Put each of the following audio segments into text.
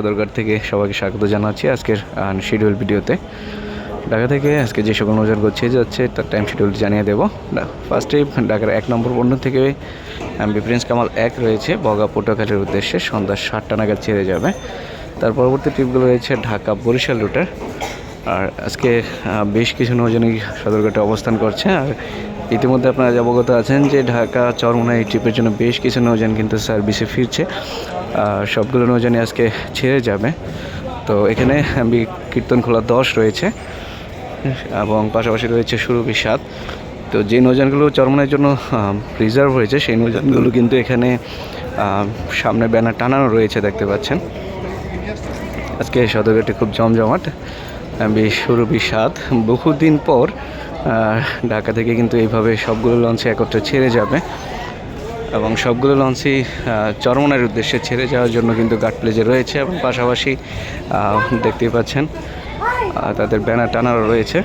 সদরঘাট থেকে সবাইকে স্বাগত জানাচ্ছি আজকের শিডিউল ভিডিওতে। ঢাকা থেকে আজকে যে সকল নজর করছে যাচ্ছে, তার টাইম শিডিউল জানিয়ে দেবো। ফার্স্টে ঢাকার এক নম্বর পণ্য থেকে এমবি প্রিন্স কামাল এক রয়েছে, বগা পটুয়াখালীর উদ্দেশ্যে সন্ধ্যা সাতটা নাগাদ ছেড়ে যাবে। তার পরবর্তী ট্রিপগুলো রয়েছে ঢাকা বরিশাল রুটের আর আজকে বেশ কিছু নৌজনই সদরঘাটে অবস্থান করছে। আর ইতিমধ্যে আপনারা অবগত আছেন যে ঢাকা চরমোনা এই ট্রিপের জন্য বেশ কিছু নৌযান কিন্তু সার্ভিসে ফিরছে। সবগুলো নৌযানই আজকে ছেড়ে যাবে। তো এখানে আমি কীর্তনখোলা দশ রয়েছে এবং পাশাপাশি রয়েছে সুরভি সাত। তো যে নৌযানগুলো চরমনের জন্য রিজার্ভ হয়েছে, সেই নৌযানগুলো কিন্তু এখানে সামনে ব্যানার টানানো রয়েছে, দেখতে পাচ্ছেন। আজকে সদরঘাটে খুব জমজমাট। সুরভি সাত। বহুদিন পর ঢাকা থেকে কিন্তু এইভাবে সবগুলো লঞ্চে একত্রে ছেড়ে যাবে। এবং সবগুলো লঞ্চই চরমনের উদ্দেশ্যে ছেড়ে যাওয়ার জন্য কিন্তু গার্ড প্লেজে রয়েছে এবং পাশাপাশি দেখতেই পাচ্ছেন তাদের ব্যানার টানারও রয়েছে।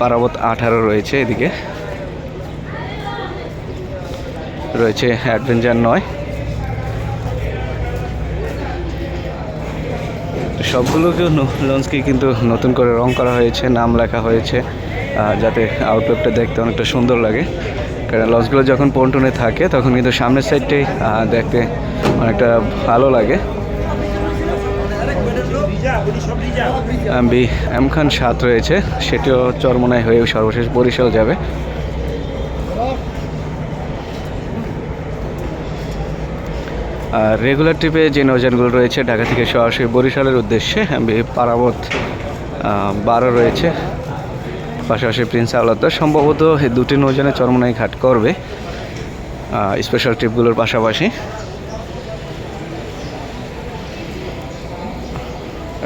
পারাবত আঠারো রয়েছে এদিকে। রয়েছে অ্যাডভেঞ্চার নয়। সবগুলোকে লঞ্চকে কিন্তু নতুন করে রং করা হয়েছে, নাম লেখা হয়েছে। যাতে আউটলুকটা দেখতে অনেকটা সুন্দর লাগে। কারণ লঞ্চগুলো যখন পন্টনে থাকে, তখন কিন্তু সামনের সাইডটাই দেখতে অনেকটা ভালো লাগে। এমবি এম খান সাত রয়েছে, সেটিও চরমনায় হয়ে সর্বশেষ বরিশাল যাবে। আর রেগুলার ট্রিপে যে নৌযানগুলো রয়েছে, ঢাকা থেকে সরাসরি বরিশালের উদ্দেশ্যে পারাবত বারো রয়েছে। পাশাপাশি প্রিন্স আওলাদা সম্ভবত এই দুটি নৌযানে চরমনাই ঘাট করবে স্পেশাল ট্রিপগুলোর পাশাপাশি।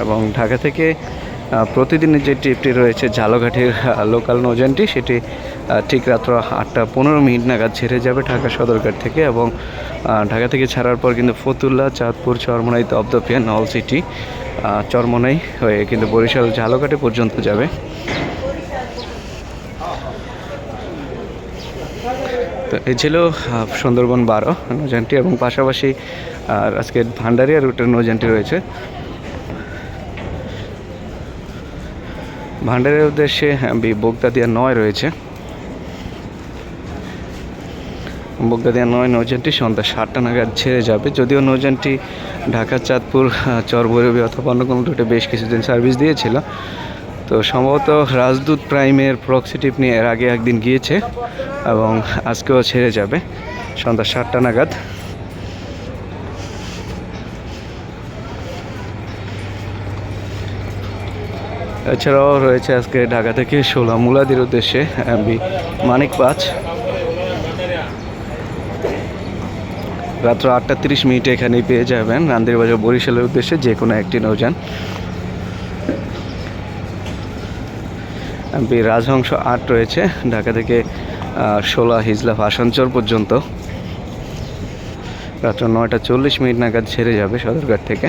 এবং ঢাকা থেকে প্রতিদিনের যে ট্রিপটি রয়েছে ঝালঘাটের লোকাল নৌযানটি, সেটি ঠিক রাত্র আটটা পনেরো মিনিট নাগাদ ছেড়ে যাবে ঢাকা সদরঘাট থেকে এবং ঢাকা থেকে ছাড়ার পর কিন্তু ফতুল্লা, চাঁদপুর, চরমনাই তবদপিয়া নল সিটি চরমনাই হয়ে কিন্তু বরিশাল ঝালঘাটে পর্যন্ত যাবে। তো এই ছিল সুন্দরবন বারো নৌযানটি এবং পাশাপাশি, আর আজকে ভান্ডারিয়া রুটের নৌযানটি রয়েছে। ভান্ডারের উদ্দেশ্যে বোগদাদিয়া নয় রয়েছে। বোগদাদিয়া নয় নৌযানটি সন্ধ্যা সাতটা নাগাদ ছেড়ে যাবে। যদিও নৌযানটি ঢাকা, চাঁদপুর চরবৈরবী অথবা অন্য কোনো রুটে বেশ কিছুদিন সার্ভিস দিয়েছিল। তো সম্ভবত রাজদূত প্রাইমের প্রক্সিটিভ নিয়ে এর আগে একদিন গিয়েছে এবং আজকেও ছেড়ে যাবে। সন্ধ্যা সাতটা নাগাদ। এছাড়াও রয়েছে আজকে ঢাকা থেকে ষোলা মুলাদির উদ্দেশ্যে এমবি মানিক পাঁচ রাত্র আটটা তিরিশ মিনিটে এখানেই পেয়ে যাবেন। রান্দিরবাজার বরিশালের উদ্দেশ্যে যে কোনো একটি নৌযান। রাজহংস আট রয়েছে, ঢাকা থেকে ষোলা হিজলাফ আসানচর পর্যন্ত। রাত্র নয়টা চল্লিশ মিনিট নাগাদ ছেড়ে যাবে সদরঘাট থেকে।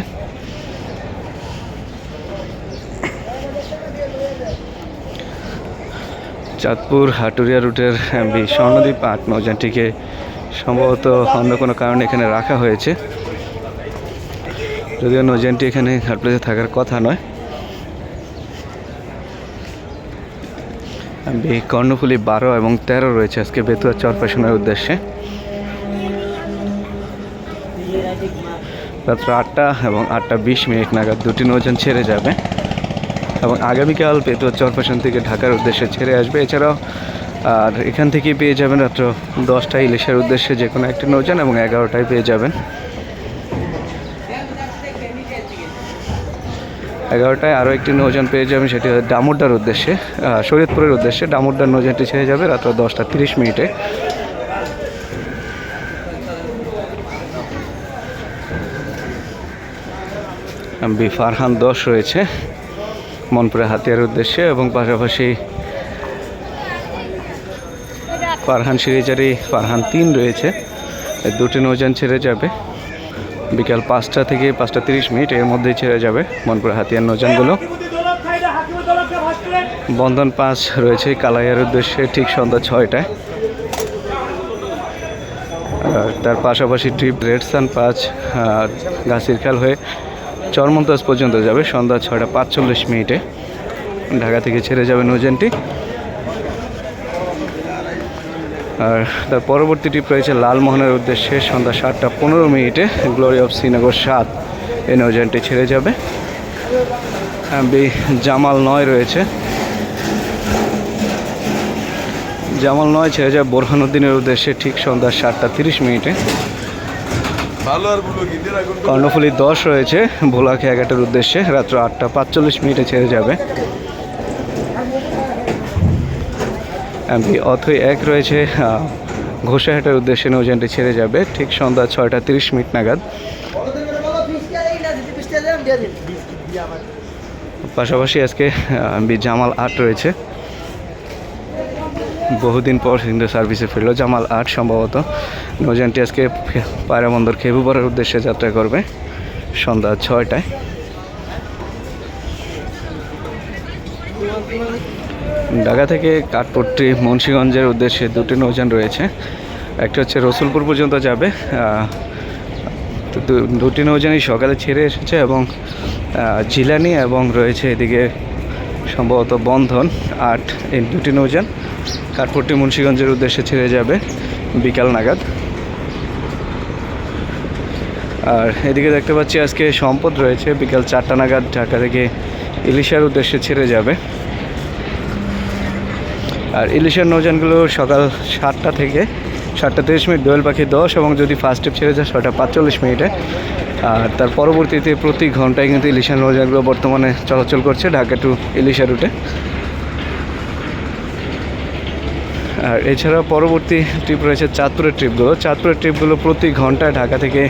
চাঁদপুর হাটুরিয়া রুটের স্বর্ণদ্বীপ আট নৌযানটিকে সম্ভবত অন্য কোনো কারণে এখানে রাখা হয়েছে। যদিও নৌযানটি এখানে ঘাটপ্লেসে থাকার কথা নয়। কর্ণফুলি বারো এবং তেরো রয়েছে আজকে বেতুয়া চরপেশনের উদ্দেশ্যে। রাত্র আটটা এবং আটটা বিশ মিনিট নাগাদ দুটি নৌযান ছেড়ে যাবে এবং আগামীকাল পেতুয়া চরপেশন থেকে ঢাকার উদ্দেশ্যে ছেড়ে আসবে। এছাড়াও, আর এখান থেকেই পেয়ে যাবেন রাত্র দশটায় ইলিশের উদ্দেশ্যে যে কোনো একটি নৌযান এবং এগারোটায় পেয়ে যাবেন। এগারোটায় আরও একটি নৌযান পেয়ে যাবেন সেটি ডামুড্ডার উদ্দেশ্যে শরীয়তপুরের উদ্দেশ্যে। ডামুড্ডার নৌযানটি ছেড়ে যাবে রাত্র দশটা তিরিশ মিনিটে। বি ফারহান দশ রয়েছে মনপুরে হাতিয়ার উদ্দেশ্যে এবং পাশাপাশি ফারহান সিরিজারি ফারহান তিন রয়েছে। দুটি নৌযান ছেড়ে যাবে। বিকাল পাঁচটা থেকে পাঁচটা তিরিশ মিনিট এর মধ্যেই ছেড়ে যাবে মনপুরে হাতিয়ার নৌযানগুলো। বন্ধন পাঁচ রয়েছে, কালাইয়ার উদ্দেশ্যে ঠিক সন্ধ্যা ছয়টায়। তার পাশাপাশি ট্রিপ রেড সান পাঁচ গাছির খেল হয়ে চরমন্তাজ পর্যন্ত যাবে সন্ধ্যা ছটা পাঁচচল্লিশ মিনিটে। ঢাকা থেকে ছেড়ে যাবে নৌযানটি। আর তার পরবর্তী ট্রিপ রয়েছে লালমোহনের উদ্দেশ্যে সন্ধ্যা সাতটা পনেরো মিনিটে গ্লোরি অফ শ্রীনগর সাত। এই নৌযানটি ছেড়ে যাবে। বি জামাল নয় রয়েছে। জামাল নয় ছেড়ে যাবে বোরহানুদ্দিনের উদ্দেশ্যে ঠিক সন্ধ্যা সাতটা তিরিশ মিনিটে। কর্ণফুলি দশ রয়েছে। ভোলা খেয়াঘাটের উদ্দেশ্যে রাত্র আটটা পাঁচচল্লিশ মিনিটে ছেড়ে যাবে। এমপি অথই এক রয়েছে ঘোষাহাটের উদ্দেশ্যে নৌযানটি ছেড়ে যাবে, ঠিক সন্ধ্যা ছয়টা তিরিশ মিনিট নাগাদ। পাশাপাশি আজকে এমবি জামাল আট রয়েছে। বহুদিন পর কিন্তু সার্ভিসে ফিরলো জামাল আট সম্ভবত। নৌযানটি আজকে পায়রা পায়রাবন্দর খেবুপাড়ার উদ্দেশ্যে যাত্রা করবে সন্ধ্যা ছয়টায়। ঢাকা থেকে কাঠপট্টি, মুন্সীগঞ্জের উদ্দেশ্যে দুটি নৌযান রয়েছে। একটা হচ্ছে রসুলপুর পর্যন্ত যাবে। দুটি নৌযানই সকালে ছেড়ে এসেছে এবং জিলানি এবং রয়েছে এদিকে সম্ভবত বন্ধন। আট, এই দুটি নৌযান কাঠপট্টি, মুন্সীগঞ্জের উদ্দেশ্যে ছেড়ে যাবে বিকাল নাগাদ। আর এদিকে দেখতে পাচ্ছি আজকে সম্পদ রয়েছে। বিকাল চারটা নাগাদ ঢাকা থেকে ইলিশার উদ্দেশ্যে ছেড়ে যাবে। আর ইলিশের নৌযানগুলো সকাল সাতটা থেকে সাতটা তিরিশ মিনিট দোয়েল পাখি দশ এবং যদি ফার্স্ট স্টেপ ছেড়ে যায় ছটা পাঁচচল্লিশ মিনিটে। আর তার পরবর্তীতে প্রতি ঘন্টায় কিন্তু ইলিশের নৌযানগুলো বর্তমানে চলাচল করছে ঢাকা টু ইলিশা রুটে আর এছাড়া পরবর্তী ট্রিপ রয়েছে চাঁদপুরের ট্রিপগুলো চাঁদপুরের ট্রিপগুলো প্রতি ঘন্টায় ঢাকা থেকে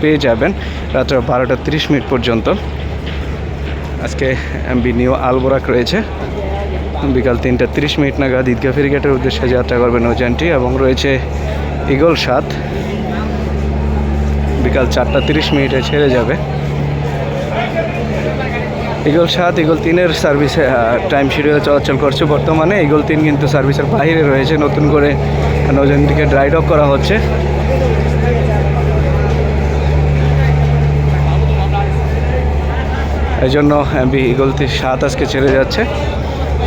পেয়ে যাবেন রাত্র বারোটা তিরিশ মিনিট পর্যন্ত। আজকে এমবি নিউ আলবোরাক রয়েছে। বিকাল তিনটা তিরিশ মিনিট নাগাদ ঈদগাহ ফেরিঘাটের উদ্দেশ্যে যাত্রা করবে নৌযানটি এবং রয়েছে ইগল সাত। বিকাল চারটা তিরিশ মিনিটে ছেড়ে যাবে। ইগল সাত ইগল তিনের সার্ভিসে টাইম শিডিউলে চলাচল করছে। বর্তমানে ইগল তিন কিন্তু সার্ভিসের বাইরে রয়েছে। নতুন করে নৌযানটিকে ড্রাই ডক করা হচ্ছে। এই জন্য ইগল সাত আজকে ছেড়ে যাচ্ছে।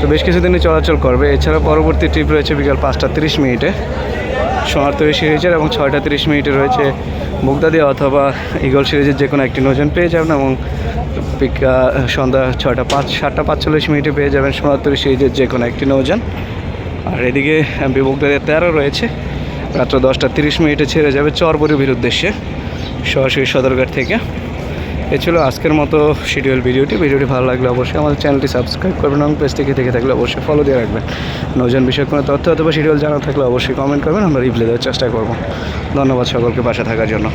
তো বেশ কিছুদিনই চলাচল করবে। এছাড়া পরবর্তী ট্রিপ রয়েছে বিকাল পাঁচটা তিরিশ মিনিটে। সোনারতরী সিরিজের এবং ছয়টা তিরিশ মিনিটে রয়েছে মুগদাদি অথবা ইগল সিরিজের যে কোনো একটি নৌযান পেয়ে যাবেন এবং বিকা- সন্ধ্যা ছয়টা পাঁচ, সাতটা পাঁচচল্লিশ মিনিটে পেয়ে যাবেন সোনারতরী সিরিজের যে কোনো একটি নৌযান আর এদিকে বিমুগ্ধাদের তেরো রয়েছে। রাত্র দশটা তিরিশ মিনিটে ছেড়ে যাবে চরবরিবির উদ্দেশ্যে। সরাসরি সদরঘাট থেকে। এ ছিল আজকের মতো শিডিউল ভিডিওটি। ভিডিওটি ভালো লাগলে অবশ্যই আমাদের চ্যানেলটি সাবস্ক্রাইব করবেন এবং পেজ থেকে দেখে থাকলে অবশ্যই ফলো দিয়ে রাখবেন। নজন বিষয়ে কোনো তথ্য অথবা শিডিউল জানা থাকলে অবশ্যই কমেন্ট করবেন, আমরা রিপ্লাই দেওয়ার চেষ্টা করব। ধন্যবাদ সকলকে পাশে থাকার জন্য।